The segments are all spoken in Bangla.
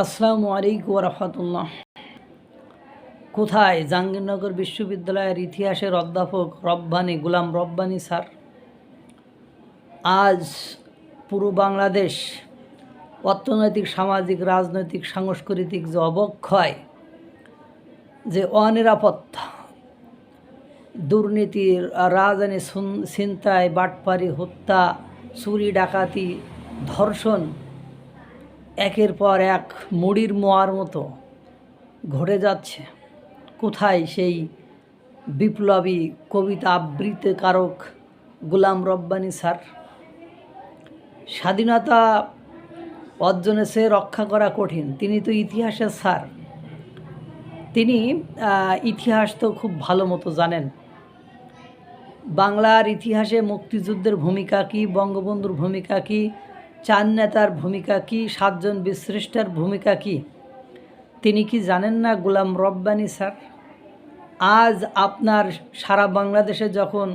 আসসালামু আলাইকুম রহমতুল্লাহ কোথায়? জাহাঙ্গীরনগর বিশ্ববিদ্যালয়ের ইতিহাসের অধ্যাপক রব্বানি, গুলাম রব্বানি স্যার। আজ পুরো বাংলাদেশ অর্থনৈতিক, সামাজিক, রাজনৈতিক, সাংস্কৃতিক যে অবক্ষয়, যে অনিরাপত্তা, দুর্নীতির রাজধানী ছিনতাই বাটপারি হত্যা, চুরি, ডাকাতি, ধর্ষণ একের পর এক মুড়ির মোয়ার মতো ঘটে যাচ্ছে। কোথায় সেই বিপ্লবী কবিতা আবৃত্তিকারক গোলাম রব্বানি স্যার? স্বাধীনতা অর্জনে সে রক্ষা করা কঠিন, তিনি তো ইতিহাসের স্যার। তিনি ইতিহাস তো খুব ভালো মতো জানেন। বাংলার ইতিহাসে মুক্তিযুদ্ধের ভূমিকা কী, বঙ্গবন্ধুর ভূমিকা কী চার নেতার ভূমিকা কি, সাতজন বিশ্রেষ্টার ভূমিকা কি? তিনি কি জানেন না, গোলাম রব্বানি স্যার? আজ আপনার সারা বাংলাদেশে যখন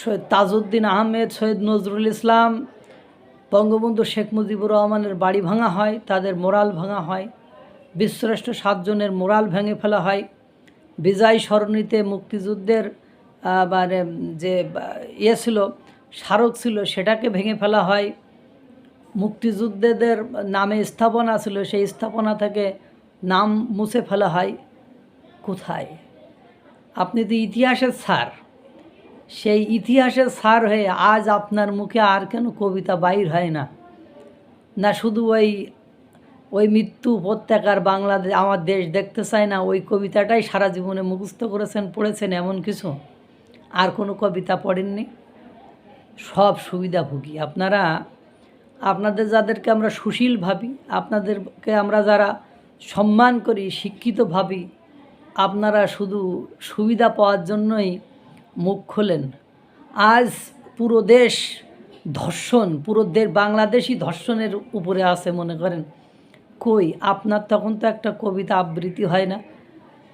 সৈয়দ তাজউদ্দিন আহমেদ সৈয়দ নজরুল ইসলাম, বঙ্গবন্ধু শেখ মুজিবুর রহমানের বাড়ি ভাঙা হয়, তাদের মোরাল ভাঙা হয় বিশ্রেষ্ঠ সাতজনের মোরাল ভেঙে ফেলা হয়, বিজয় সরণিতে মুক্তিযুদ্ধের মানে যে ইয়ে ছিল স্মারক ছিল, সেটাকে ভেঙে ফেলা হয়। মুক্তিযুদ্ধেদের নামে স্থাপনা ছিল, সেই স্থাপনা থেকে নাম মুছে ফেলা হয়। কোথায়? আপনি তো ইতিহাসের স্যার। সেই ইতিহাসের স্যার হয়ে আজ আপনার মুখে আর কেন কবিতা বাইর হয় না? না শুধু ওই ওই মৃত্যু উপত্যকার বাংলাদেশ আমার দেশ দেখতে চায় না, ওই কবিতাটাই সারা জীবনে মুখস্থ করেছেন, পড়েছেন এমন কিছু? আর কোনো কবিতা পড়েননি? সব সুবিধাভোগী। আপনারা, আপনাদের যাদেরকে আমরা সুশীল ভাবি, আপনাদেরকে আমরা যারা সম্মান করি, শিক্ষিত ভাবি, আপনারা শুধু সুবিধা পাওয়ার জন্যই মুখ খোলেন। আজ পুরো দেশ ধর্ষণ, পুরো দেশ বাংলাদেশি ধর্ষণের উপরে আছে মনে করেন। কই, আপনার তখন তো একটা কবিতা আবৃত্তি হয় না?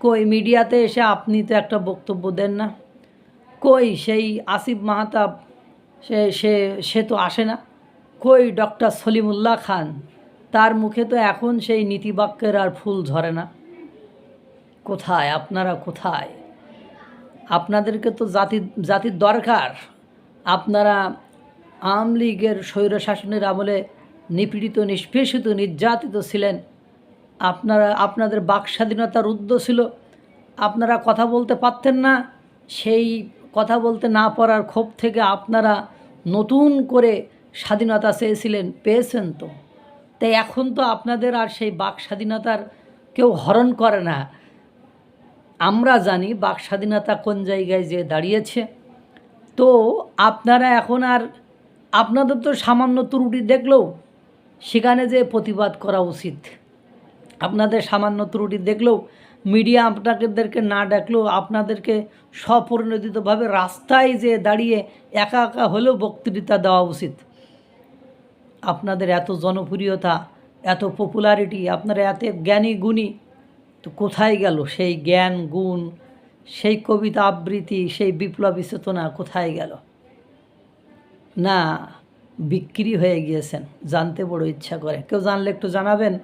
কই, মিডিয়াতে এসে আপনি তো একটা বক্তব্য দেন না? কই, সেই আসিফ মাহাতাব সে সে সে তো আসে না। কই ডক্টর সলিমুল্লাহ খান? তার মুখে তো এখন সেই নীতিবাক্যের আর ফুল ঝরে না। কোথায়? আপনারা কোথায়? আপনাদেরকে তো জাতি, জাতির দরকার। আপনারা আওয়ামী লীগের স্বৈরশাসনের আমলে নিপীড়িত, নিষ্পেষিত, নির্যাতিত ছিলেন। আপনারা, আপনাদের বাক স্বাধীনতার উদ্য ছিল, আপনারা কথা বলতে পারতেন না। সেই কথা বলতে না পারার ক্ষোভ থেকে আপনারা নতুন করে স্বাধীনতা চেয়েছিলেন, পেয়েছেন তো? তাই এখন তো আপনাদের আর সেই বাক স্বাধীনতার কেউ হরণ করে না। আমরা জানি বাক স্বাধীনতা কোন জায়গায় যে দাঁড়িয়েছে। তো আপনারা এখন আর আপনাদের তো সামান্য ত্রুটি দেখলেও সেখানে যে প্রতিবাদ করা উচিত। আপনাদের সামান্য ত্রুটি দেখলেও মিডিয়া আপনাদেরকে না ডাকলেও আপনাদেরকে স্বপরিণতিতভাবে রাস্তায় যে দাঁড়িয়ে একা একা হলেও বক্তৃতা দেওয়া উচিত। আপনাদের এত জনপ্রিয়তা, এত পপুলারিটি আপনারা এত জ্ঞানী গুণী, তো কোথায় গেল? সেই জ্ঞান, গুণ, সেই কবিতা আবৃত্তি, সেই বিপ্লবী চেতনা কোথায় গেল? না, বিক্রি হয়ে গিয়েছেন, জানতে বড় ইচ্ছা করে। কেউ জানলে একটু জানাবেন?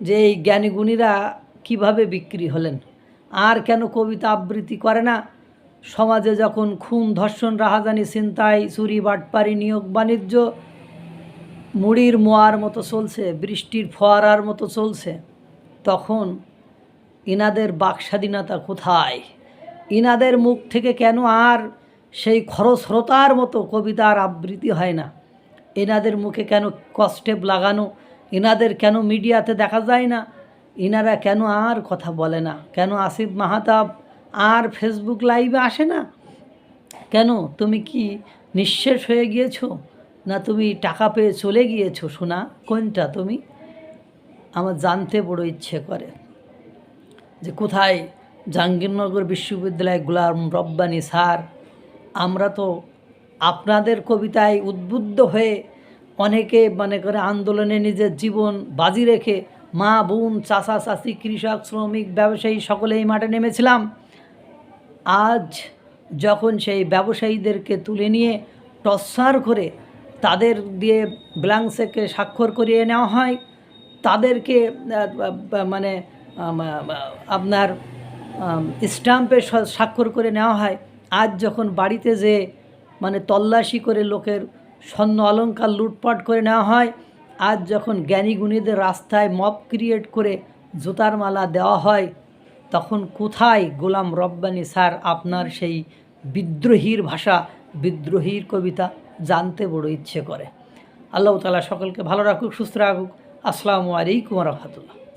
যে এই জ্ঞানীগুণীরা কীভাবে বিক্রি হলেন? আর কেন কবিতা আবৃত্তি করে না? সমাজে যখন খুন, ধর্ষণ, রাহাজানি চিন্তাই চুরি, বাটপারি, নিয়োগ, বাণিজ্য, মুড়ির মোয়ার মতো চলছে, বৃষ্টির ফোয়ারার মতো চলছে, তখন ইনাদের বাক স্বাধীনতা কোথায়? ইনাদের মুখ থেকে কেন আর সেই খরস্রোতার মতো কবিতার আবৃত্তি হয় না? এনাদের মুখে কেন কষ্টেপ লাগানো? এনাদের কেন মিডিয়াতে দেখা যায় না? ইনারা কেন আর কথা বলে না? কেন আসিফ মাহাতাব আর ফেসবুক লাইভে আসে না? কেন? তুমি কি নিঃশেষ হয়ে গিয়েছো? না তুমি টাকা পেয়ে চলে গিয়েছো? শোনা কোনটা তুমি? আমার জানতে বড় ইচ্ছে করে যে কোথায় জাহাঙ্গীরনগর বিশ্ববিদ্যালয় গুলাম রব্বানি স্যার? আমরা তো আপনাদের কবিতায় উদ্বুদ্ধ হয়ে অনেকে মনে করে আন্দোলনে নিজের জীবন বাজি রেখে মা, বোন, চাষা, চাষি, কৃষক, শ্রমিক, ব্যবসায়ী সকলেই মাঠে নেমেছিলাম। আজ যখন সেই ব্যবসায়ীদেরকে তুলে নিয়ে টর্চার করে তাদের দিয়ে ব্ল্যাঙ্ক স্বাক্ষর করিয়ে নেওয়া হয়, তাদেরকে মানে আপনার স্ট্যাম্পে স্বাক্ষর করে নেওয়া হয়। আজ যখন বাড়িতে যে মানে তল্লাশি করে লোকের স্বর্ণ অলংকার লুটপাট করে নেওয়া হয়। আজ যখন জ্ঞানী গুণীদের রাস্তায় মব ক্রিয়েট করে জুতার মালা দেওয়া হয়, তখন কোথায় গোলাম রব্বানি স্যার আপনার সেই বিদ্রোহীর ভাষা, বিদ্রোহীর কবিতা জানতে বড় ইচ্ছে করে? আল্লাহ তালা সকলকে ভালো রাখুক, সুস্থ রাখুক। আসসালামু আলাইকুম রহমতুল্লাহ।